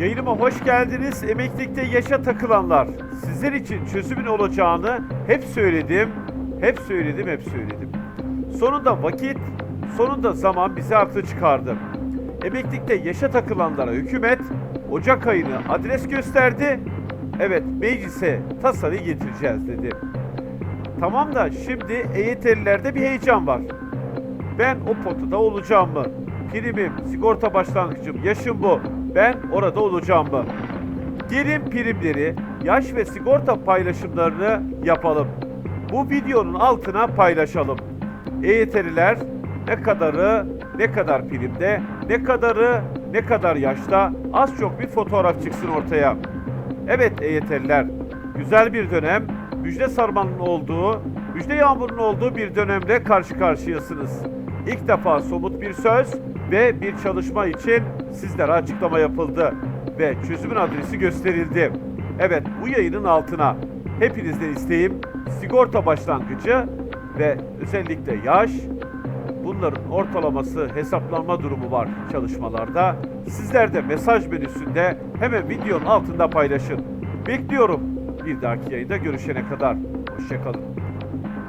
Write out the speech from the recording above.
Yayınıma hoş geldiniz. Emeklilikte yaşa takılanlar. Sizler için çözümün olacağını hep söyledim. Hep söyledim, hep söyledim. Sonunda vakit, sonunda zaman bizi haklı çıkardı. Emeklilikte yaşa takılanlara hükümet Ocak ayını adres gösterdi. Evet, meclise tasarıyı getireceğiz dedi. Tamam da şimdi EYT'lilerde bir heyecan var. Ben o potada olacağım mı? Primim, sigorta başlangıcım, yaşım bu. Ben orada olacağım mı? Gelin primleri, yaş ve sigorta paylaşımlarını yapalım. Bu videonun altına paylaşalım. EYT'liler ne kadarı, ne kadar primde, ne kadarı, ne kadar yaşta az çok bir fotoğraf çıksın ortaya. Evet EYT'liler, güzel bir dönem, müjde sarmanın olduğu, müjde yağmurunun olduğu bir dönemle karşı karşıyasınız. İlk defa somut bir söz ve bir çalışma için sizlere açıklama yapıldı ve çözümün adresi gösterildi. Evet bu yayının altına hepinizden isteğim sigorta başlangıcı ve özellikle yaş, Bunların ortalaması hesaplanma durumu var çalışmalarda. Sizler de mesaj menüsünde hemen videonun altında paylaşın. Bekliyorum. Bir dahaki yayında görüşene kadar. Hoşçakalın.